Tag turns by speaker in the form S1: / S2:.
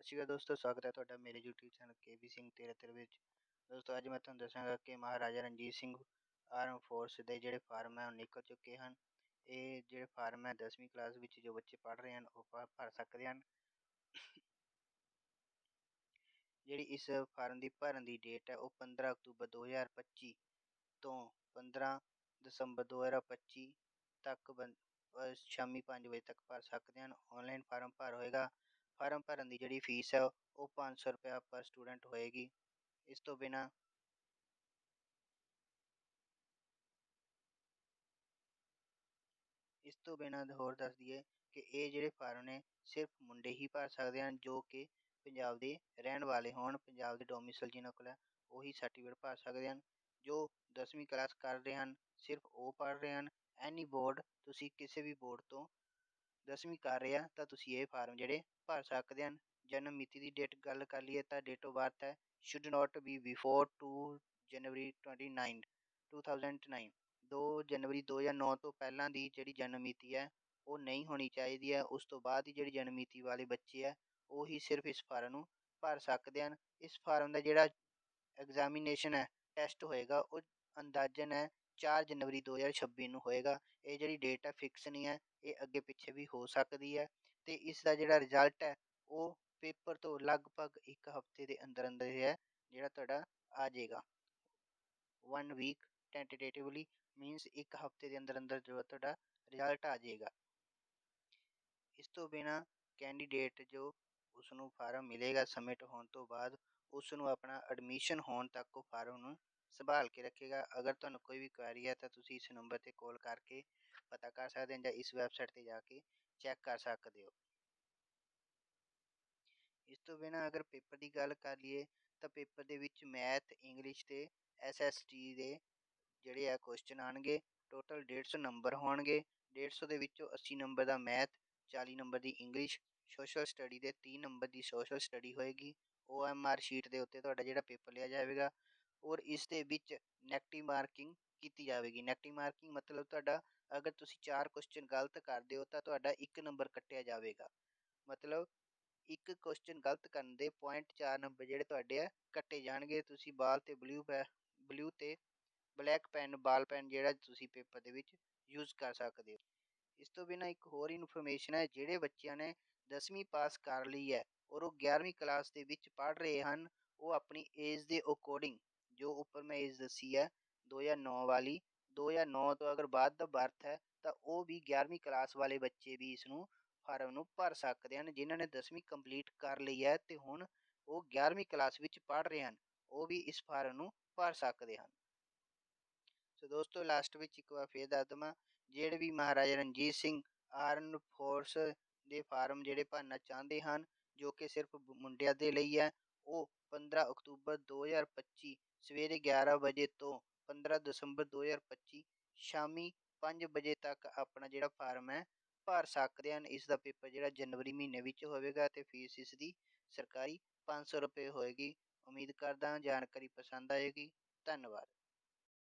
S1: ਸਤਿ ਸ਼੍ਰੀ ਅਕਾਲ ਦੋਸਤੋ, ਸਵਾਗਤ ਹੈ ਤੁਹਾਡਾ ਮੇਰੇ YouTube ਚੈਨਲ ਕੇਬੀ ਸਿੰਘ 13 ਵਿੱਚ। ਦੋਸਤੋ, ਅੱਜ ਮੈਂ ਤੁਹਾਨੂੰ ਦੱਸਾਂਗਾ ਕਿ ਮਹਾਰਾਜਾ ਰਣਜੀਤ ਸਿੰਘ ਆਰਮ ਫੋਰਸ ਦੇ ਜਿਹੜੇ ਫਾਰਮ ਹੈ, ਉਹ ਨਿਕਲ ਚੁੱਕੇ ਹਨ। ਇਹ ਜਿਹੜੇ ਫਾਰਮ ਹੈ 10ਵੀਂ ਕਲਾਸ ਵਿੱਚ ਜੋ ਬੱਚੇ ਪੜ੍ਹ ਰਹੇ ਹਨ, ਉਹ ਭਰ ਸਕਦੇ ਹਨ। ਜਿਹੜੀ ਇਸ ਫਾਰਮ ਦੀ ਭਰਨ ਦੀ ਡੇਟ ਹੈ, ਉਹ 15 ਅਕਤੂਬਰ 2025 ਤੋਂ 15 ਦਸੰਬਰ 2025 ਤੱਕ ਸ਼ਾਮੀ 5 ਵਜੇ ਤੱਕ ਭਰ ਸਕਦੇ ਹਨ। ਆਨਲਾਈਨ ਫਾਰਮ ਭਰ ਹੋਏਗਾ। ਫਾਰਮ ਭਰਨ ਦੀ ਜਿਹੜੀ ਫੀਸ ਹੈ ਉਹ 500 ਰੁਪਇਆ ਪਰ ਸਟੂਡੈਂਟ ਹੋਏਗੀ। ਇਸ ਤੋਂ ਬਿਨਾ ਇਸ ਤੋਂ ਬਿਨਾ ਹੋਰ ਦੱਸ ਦਈਏ ਕਿ ਇਹ ਜਿਹੜੇ ਫਾਰਮ ਨੇ, ਸਿਰਫ ਮੁੰਡੇ ਹੀ ਭਰ ਸਕਦੇ ਹਨ, ਜੋ ਕਿ ਪੰਜਾਬ ਦੇ ਰਹਿਣ ਵਾਲੇ ਹੋਣ, ਪੰਜਾਬ ਦੇ ਡੋਮਿਸਲ ਜਿਹਨਾਂ ਕੋਲ ਹੈ, ਉਹੀ ਸਰਟੀਫਿਕੇਟ ਭਰ ਸਕਦੇ ਹਨ। ਜੋ 10ਵੀਂ ਕਲਾਸ ਕਰ ਰਹੇ ਹਨ, ਸਿਰਫ ਉਹ ਪੜ੍ਹ ਰਹੇ ਹਨ। ਐਨੀ ਬੋਰਡ ਤੁਸੀਂ ਕਿਸੇ ਵੀ ਬੋਰਡ ਤੋਂ 10ਵੀਂ ਕਰ ਰਿਹਾ ਤਾਂ ਤੁਸੀਂ ਇਹ ਫਾਰਮ ਜਿਹੜੇ ਭਰ ਸਕਦੇ ਹਨ। ਜਨਮ ਮਿਤੀ ਦੀ ਡੇਟ ਗੱਲ ਕਰ ਲਈਏ ਤਾਂ ਡੇਟ ਆਫ ਬਰਥ ਹੈ should not be before 2 January 29 2009 2 ਜਨਵਰੀ 2009 ਤੋਂ ਪਹਿਲਾਂ ਦੀ ਜਿਹੜੀ ਜਨਮ ਮਿਤੀ ਹੈ, ਉਹ ਨਹੀਂ ਹੋਣੀ ਚਾਹੀਦੀ ਹੈ। ਉਸ ਤੋਂ ਬਾਅਦ ਹੀ ਜਿਹੜੀ ਜਨਮ ਮਿਤੀ ਵਾਲੇ ਬੱਚੇ ਹੈ, ਉਹ ਹੀ ਸਿਰਫ ਇਸ ਫਾਰਮ ਨੂੰ ਭਰ ਸਕਦੇ ਹਨ। ਇਸ ਫਾਰਮ ਦਾ ਜਿਹੜਾ ਐਗਜ਼ਾਮੀਨੇਸ਼ਨ ਹੈ ਟੈਸਟ ਹੋਏਗਾ, ਉਹ ਅੰਦਾਜ਼ਨ ਹੈ 4 ਜਨਵਰੀ 2026 ਨੂੰ ਹੋਏਗਾ। ਇਹ ਜਿਹੜੀ ਡੇਟ ਹੈ ਫਿਕਸ ਨਹੀਂ ਹੈ। ਇਹ ਅੱਗੇ ਪਿੱਛੇ ਵੀ ਹੋ ਸਕਦੀ ਹੈ। ਤੇ ਇਸ ਦਾ ਜਿਹੜਾ ਰਿਜ਼ਲਟ ਹੈ, ਉਹ ਪੇਪਰ ਤੋਂ ਲਗਭਗ ਇੱਕ ਹਫ਼ਤੇ ਦੇ ਅੰਦਰ ਅੰਦਰ ਹੈ, ਜਿਹੜਾ ਤੁਹਾਡਾ ਆ ਜਾਏਗਾ। ਵਨ ਵੀਕ ਟੈਂਟੇਟਿਵਲੀ ਮੀਨਸ ਇੱਕ ਹਫ਼ਤੇ ਦੇ ਅੰਦਰ ਅੰਦਰ ਜੋ ਤੁਹਾਡਾ ਰਿਜ਼ਲਟ ਆ ਜਾਏਗਾ। ਇਸ ਤੋਂ ਬਿਨਾ ਕੈਂਡੀਡੇਟ ਜੋ ਉਸ ਨੂੰ ਫਾਰਮ ਮਿਲੇਗਾ ਸਬਮਿਟ ਹੋਣ ਤੋਂ ਬਾਅਦ ਉਸ ਨੂੰ ਆਪਣਾ ਐਡਮਿਸ਼ਨ ਹੋਣ ਤੱਕ ਉਹ ਫਾਰਮ ਨੂੰ ਸੰਭਾਲ ਕੇ ਰੱਖੇਗਾ। ਅਗਰ ਤੁਹਾਨੂੰ ਕੋਈ ਵੀ ਕੁਐਰੀ ਹੈ ਤਾਂ ਤੁਸੀਂ ਇਸ ਨੰਬਰ ਤੇ ਕਾਲ ਕਰਕੇ ਪਤਾ ਕਰ ਸਕਦੇ ਹੋ ਜਾਂ ਇਸ ਵੈਬਸਾਈਟ ਤੇ ਜਾ ਕੇ ਚੈੱਕ ਕਰ ਸਕਦੇ ਹੋ। ਇਸ ਤੋਂ ਬਿਨਾ ਅਗਰ ਪੇਪਰ ਦੀ ਗੱਲ ਕਰ ਲਈਏ ਤਾਂ ਪੇਪਰ ਦੇ ਵਿੱਚ ਮੈਥ ਇੰਗਲਿਸ਼ ਤੇ ਐਸਐਸਟੀ ਦੇ ਜਿਹੜੇ ਆ ਕੁਐਸਚਨ ਆਣਗੇ ਟੋਟਲ 150 ਨੰਬਰ ਹੋਣਗੇ। 150 ਦੇ ਵਿੱਚੋਂ 80 ਨੰਬਰ ਦਾ ਮੈਥ 40 ਨੰਬਰ ਦੀ ਇੰਗਲਿਸ਼ ਸੋਸ਼ਲ ਸਟੱਡੀ ਦੇ 30 ਨੰਬਰ ਦੀ ਸੋਸ਼ਲ ਸਟੱਡੀ ਹੋਏਗੀ। ਓਐਮਆਰ ਸ਼ੀਟ ਦੇ ਉੱਤੇ ਤੁਹਾਡਾ ਜਿਹੜਾ ਪੇਪਰ ਲਿਆ ਜਾਵੇਗਾ। ਔਰ ਇਸ ਦੇ ਵਿੱਚ ਨੈਗੇਟਿਵ ਮਾਰਕਿੰਗ ਕੀਤੀ ਜਾਵੇਗੀ। ਨੈਗੇਟਿਵ ਮਾਰਕਿੰਗ ਮਤਲਬ ਤੁਹਾਡਾ ਅਗਰ ਤੁਸੀਂ ਚਾਰ ਕੁਐਸਚਨ ਗਲਤ ਕਰਦੇ ਹੋ ਤਾਂ ਤੁਹਾਡਾ ਇੱਕ ਨੰਬਰ ਕੱਟਿਆ ਜਾਵੇਗਾ। ਮਤਲਬ ਇੱਕ ਕੁਐਸਚਨ ਗਲਤ ਕਰਨ ਦੇ 0.4 ਨੰਬਰ ਜਿਹੜੇ ਤੁਹਾਡੇ ਆ ਕੱਟੇ ਜਾਣਗੇ। ਤੁਸੀਂ ਬਾਲ ਤੇ ਬਲੂ ਪੈ ਬਲੂ ਤੇ ਬਲੈਕ ਪੈਨ ਬਾਲ ਪੈਨ ਜਿਹੜਾ ਤੁਸੀਂ ਪੇਪਰ ਦੇ ਵਿੱਚ ਯੂਜ਼ ਕਰ ਸਕਦੇ ਹੋ। ਇਸ ਤੋਂ ਬਿਨਾ ਇੱਕ ਹੋਰ ਇਨਫੋਰਮੇਸ਼ਨ ਹੈ, ਜਿਹੜੇ ਬੱਚਿਆਂ ਨੇ 10ਵੀਂ ਪਾਸ ਕਰ ਲਈ ਹੈ ਔਰ ਉਹ 11ਵੀਂ ਕਲਾਸ ਦੇ ਵਿੱਚ ਪੜ੍ਹ ਰਹੇ ਹਨ, ਉਹ ਆਪਣੀ ਏਜ ਦੇ ਅਕੋਰਡਿੰਗ ਜੋ ਉੱਪਰ ਮੈਂ ਏਜ ਦੱਸੀ ਹੈ 2009 ਵਾਲੀ 2009 ਤੋਂ ਅਗਰ ਬਾਅਦ ਦਾ ਬਰਥ ਹੈ, ਤਾਂ ਉਹ ਵੀ 11ਵੀਂ ਕਲਾਸ ਵਾਲੇ ਬੱਚੇ ਵੀ ਇਸ ਨੂੰ ਫਾਰਮ ਨੂੰ ਭਰ ਸਕਦੇ ਹਨ, ਜਿਨ੍ਹਾਂ ਨੇ 10ਵੀਂ ਕੰਪਲੀਟ ਕਰ ਲਈ ਹੈ ਤੇ ਹੁਣ ਉਹ 11ਵੀਂ ਕਲਾਸ ਵਿੱਚ ਪੜ੍ਹ ਰਹੇ ਹਨ, ਉਹ ਵੀ ਇਸ ਫਾਰਮ ਨੂੰ ਭਰ ਸਕਦੇ ਹਨ। ਸੋ ਦੋਸਤੋ ਲਾਸਟ ਵਿੱਚ ਇੱਕ ਵਾਰ ਫੇਰ ਦੱਸ ਦਵਾਂ, ਜਿਹੜੇ ਵੀ ਮਹਾਰਾਜਾ ਰਣਜੀਤ ਸਿੰਘ ਆਰਨ ਫੋਰਸ ਦੇ ਫਾਰਮ ਜਿਹੜੇ ਭਰਨਾ ਚਾਹੁੰਦੇ ਹਨ, ਜੋ ਕਿ ਸਿਰਫ ਮੁੰਡਿਆਂ ਦੇ ਲਈ ਹੈ ਉਹ 15 ਅਕਤੂਬਰ 2025 ਸਵੇਰੇ 11 ਵਜੇ ਤੋਂ 15 ਦਸੰਬਰ 2025 ਸ਼ਾਮੀ ਪੰਜ ਵਜੇ ਤੱਕ ਆਪਣਾ ਜਿਹੜਾ ਫਾਰਮ ਹੈ, ਭਰ ਸਕਦੇ ਹਨ। ਇਸ ਦਾ ਪੇਪਰ ਜਿਹੜਾ ਜਨਵਰੀ ਮਹੀਨੇ ਵਿੱਚ ਹੋਵੇਗਾ ਤੇ ਫੀਸ ਇਸ ਦੀ ਸਰਕਾਰੀ 500 ਰੁਪਏ ਹੋਏਗੀ। ਉਮੀਦ ਕਰਦਾ ਹਾਂ ਜਾਣਕਾਰੀ ਪਸੰਦ ਆਏਗੀ। ਧੰਨਵਾਦ।